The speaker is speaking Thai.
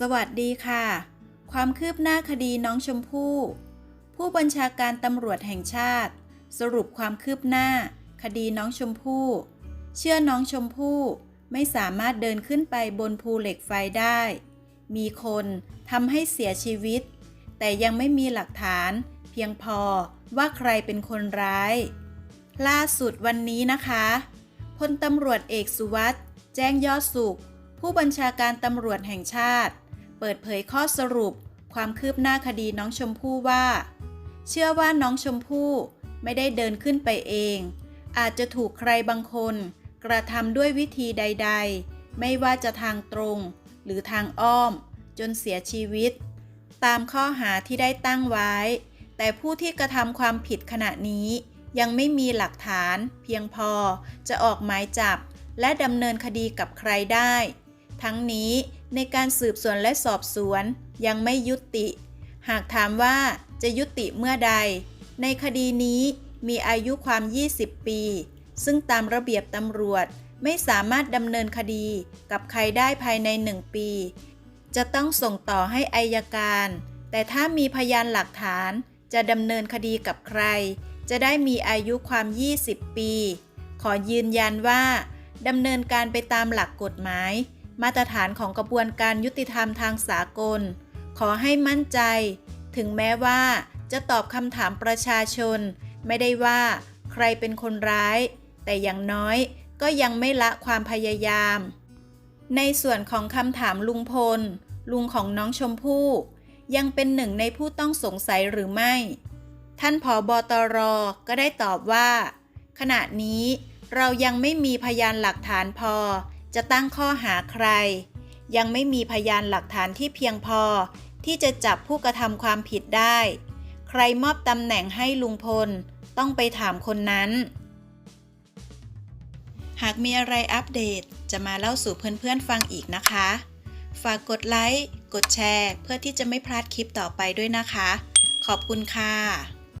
สวัสดีค่ะ ความคืบหน้าคดีน้องชมพู่ ผู้บัญชาการตำรวจแห่งชาติ สรุปความคืบหน้า คดีน้องชมพู่ เชื่อน้องชมพู่ไม่สามารถเดินขึ้นไปบนภูเหล็กไฟได้ มีคนทำให้เสียชีวิต แต่ยังไม่มีหลักฐาน เพียงพอว่าใครเป็นคนร้าย ล่าสุดวันนี้นะคะพลตำรวจเอกสุวัสด์แจ้งยอดสุข ผู้บัญชาการตำรวจแห่งชาติ เปิดเผยข้อสรุปความคืบหน้าคดีน้องชมพู่ว่า เชื่อว่าน้องชมพู่ไม่ได้เดินขึ้นไปเอง อาจจะถูกใครบางคน กระทำด้วยวิธีใด ๆ ไม่ว่าจะทางตรง หรือทางอ้อม จนเสียชีวิต ตามข้อหาที่ได้ตั้งไว้ แต่ผู้ที่กระทำความผิดขณะนี้ยังไม่มีหลักฐาน เพียงพอจะออกหมายจับ และดำเนินคดีกับใครได้ ทั้งนี้ในการสืบสวนและสอบสวนยังไม่ยุติ หากถามว่าจะยุติเมื่อใด ในคดีนี้มีอายุความ 20 ปี ซึ่งตามระเบียบตำรวจไม่สามารถดำเนินคดีกับใครได้ภายใน 1 ปี จะต้องส่งต่อให้อายการ แต่ถ้ามีพยานหลักฐานจะดำเนินคดีกับใคร จะได้มีอายุความ 20 ปี ขอยืนยันว่าดำเนินการไปตามหลักกฎหมาย มาตรฐานของกระบวนการยุติธรรมทางสากล ขอให้มั่นใจ ถึงแม้ว่าจะตอบคำถามประชาชน ไม่ได้ว่าใครเป็นคนร้าย แต่อย่างน้อยก็ยังไม่ละความพยายาม ในส่วนของคำถามลุงพล ลุงของน้องชมพู่ยังเป็นหนึ่งในผู้ต้องสงสัยหรือไม่ ท่านผอบอตรก็ได้ตอบว่า ขณะนี้เรายังไม่มีพยานหลักฐานพอ จะตั้งข้อหาใคร ยังไม่มีพยานหลักฐานที่เพียงพอ ที่จะจับผู้กระทำความผิดได้ ใครมอบตำแหน่งให้ลุงพล ต้องไปถามคนนั้น หากมีอะไรอัปเดตจะมาเล่าสู่เพื่อนๆฟังอีกนะคะ ฝากกดไลค์ กดแชร์ เพื่อที่จะไม่พลาดคลิปต่อไปด้วยนะคะ ขอบคุณค่ะ